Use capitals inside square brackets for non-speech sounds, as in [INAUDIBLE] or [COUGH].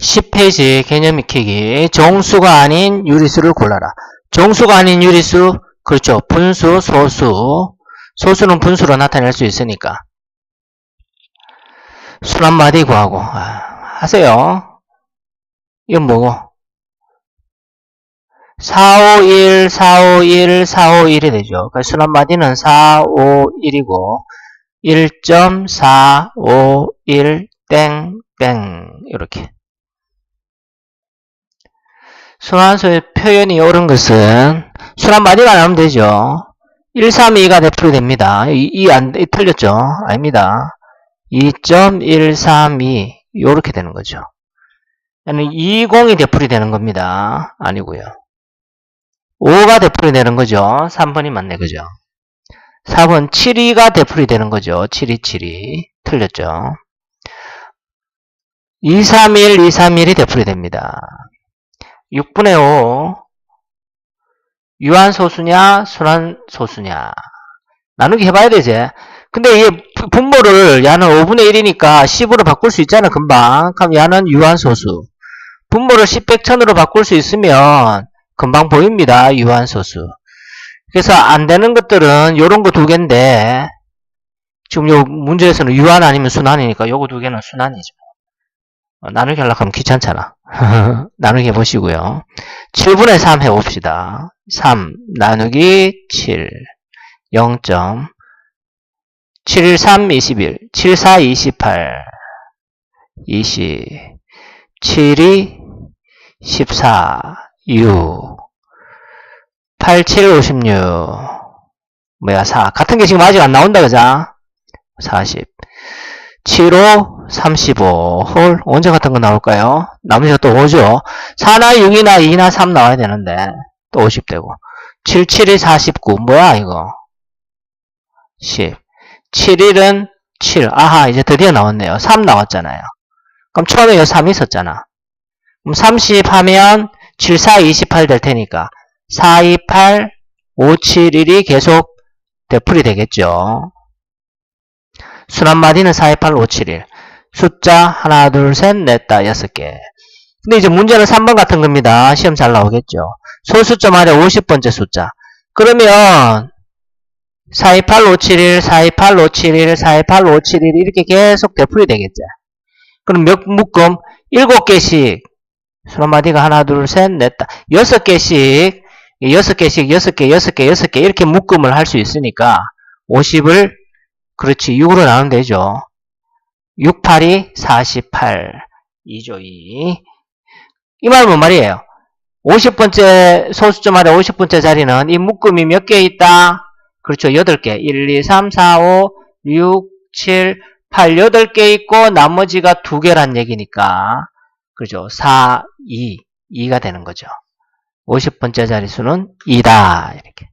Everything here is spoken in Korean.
10페이지 개념 익히기. 정수가 아닌 유리수를 골라라. 정수가 아닌 유리수, 그렇죠. 분수, 소수. 소수는 분수로 나타낼 수 있으니까. 수 한마디 구하고. 아, 하세요. 이건 뭐고? 451, 451, 451이 되죠. 그러니까 수 한마디는 451이고, 1.451, 땡, 땡. 이렇게. 순환수의 표현이 옳은 것은 순환 마디가 나오면 되죠. 132가 대풀이 됩니다. 이, 이 안, 이 틀렸죠? 아닙니다. 2.132 요렇게 되는 거죠. 얘는 20이 대풀이 되는 겁니다. 아니고요. 5가 대풀이 되는 거죠. 3번이 맞네, 그죠? 4번 72가 대풀이 되는 거죠. 7272 틀렸죠. 231, 231이 대풀이 됩니다. 6분의 5 유한소수냐 순환소수냐. 나누기 해봐야 되지. 근데 이 분모를 야는 5분의 1이니까 10으로 바꿀 수 있잖아 금방. 그럼 야는 유한소수. 분모를 10, 100천으로 바꿀 수 있으면 금방 보입니다 유한소수. 그래서 안 되는 것들은 요런 거 두 개인데 지금 요 문제에서는 유한 아니면 순환이니까 요거 두 개는 순환이죠 어, 나누기 하려고 하면 귀찮잖아. [LAUGHS] 나누기 해보시고요. 7분의 3 해봅시다. 3 나누기 7 0. 7, 3, 21 7, 4, 28 20 7, 2 14 6 8, 7, 56 뭐야 4 같은 게 지금 아직 안 나온다 그자 40 7, 5, 35. 헐, 언제 같은 거 나올까요? 나머지가 또 5죠. 4나 6이나 2나 3 나와야 되는데, 또 50 되고. 7, 7이 49. 뭐야, 이거? 10. 7, 1은 7. 아하, 이제 드디어 나왔네요. 3 나왔잖아요. 그럼 처음에 여기 3 있었잖아. 그럼 30 하면 7, 4, 28 될 테니까. 4, 2, 8, 5, 7, 1이 계속 되풀이 되겠죠. 순한 마디는 428, 571. 숫자 하나, 둘, 셋, 넷, 다 여섯 개. 근데 이제 문제는 3번 같은 겁니다. 시험 잘 나오겠죠. 소수점 아래 50번째 숫자. 그러면 428, 571, 428, 571, 428, 571 이렇게 계속 되풀이 되겠죠. 그럼 몇 묶음? 7개씩. 순한마디가 하나, 둘, 셋, 넷, 다 여섯 개씩. 여섯 개씩, 여섯 개, 여섯 개, 여섯 개 이렇게 묶음을 할 수 있으니까 50을 그렇지. 6으로 나누면 되죠. 6, 8이 48. 2죠, 2. 이 말은 뭔 말이에요? 50번째, 소수점 아래 50번째 자리는 이 묶음이 몇 개 있다? 그렇죠. 8개. 1, 2, 3, 4, 5, 6, 7, 8, 8개 있고, 나머지가 2개란 얘기니까. 그죠. 4, 2. 2가 되는 거죠. 50번째 자리 수는 2다. 이렇게.